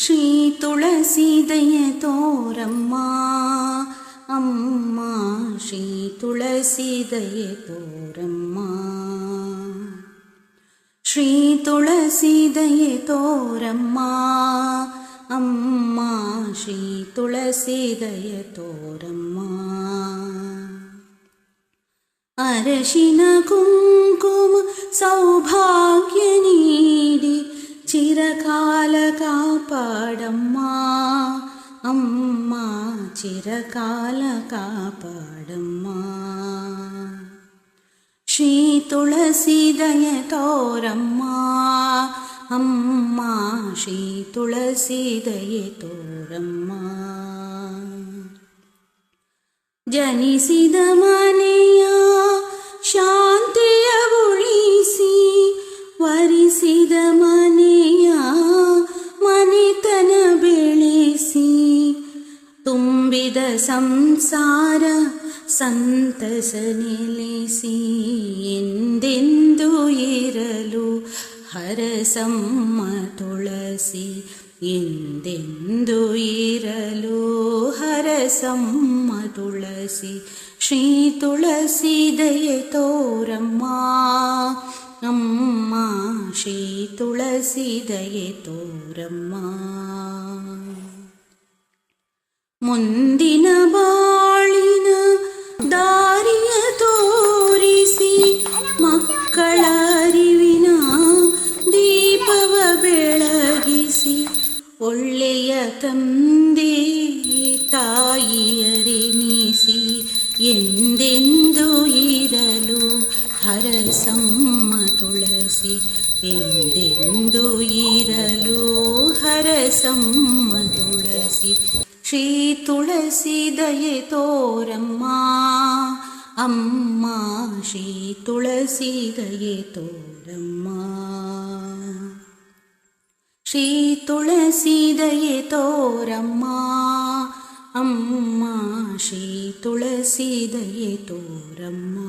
శ్రీ తులసిదయ తోరమ్మా అమ్మా శ్రీ తులసిదయ తోరమ్మా శ్రీ తులసిదయ తోరమ్మా అమ్మా శ్రీ తులసిదయ తోరమ్మా అరశిన కుంకుమ సౌభాగ్య నీడి చిరకాలక కాపాడమ్మా అమ్మా చిరకాల కాపాడమ్మా శ్రీ తులసి దయ తోరమ్మా అమ్మా శ్రీ తులసి దయ తోరమ్మా జనిసిద మನೆಯ ತುಂಬಿದ ಸಂಸಾರ ಸಂತಸ ನಿಲಿಸಿ ಎಂದೆಂದು ಇರಲು ಹರಸಮ್ಮ ತುಳಸಿ ಎಂದೆಂದು ಇರಲು ಹರಸಮ್ಮ ತುಳಸಿ ಶ್ರೀ ತುಳಸಿ ದಯ ತೋರಮ್ಮ ಅಮ್ಮ ಶ್ರೀ ತುಳಸಿ ದಯ ತೋರಮ್ಮ ಮುಂದಿನ ಬಾಳಿನ ದಾರಿಯ ತೋರಿಸಿ ಮಕ್ಕಳ ಅರಿವಿನ ದೀಪವ ಬೆಳಗಿಸಿ ಒಳ್ಳೆಯ ತಂದೆ ತಾಯಿಯರೆನಿಸಿ ಎಂದೆಂದು ಇರಲು ಹರಸಮ್ಮ ತುಳಸಿ ಎಂದೆಂದು ಇರಲು ಹರಸಮ್ಮ శ్రీ తులసిదయే తోరమ్మా అమ్మా శ్రీ తులసిదయే తోరమ్మా శ్రీ తులసిదయే తోరమ్మా అమ్మా శ్రీ తులసిదయే తోరమ్మా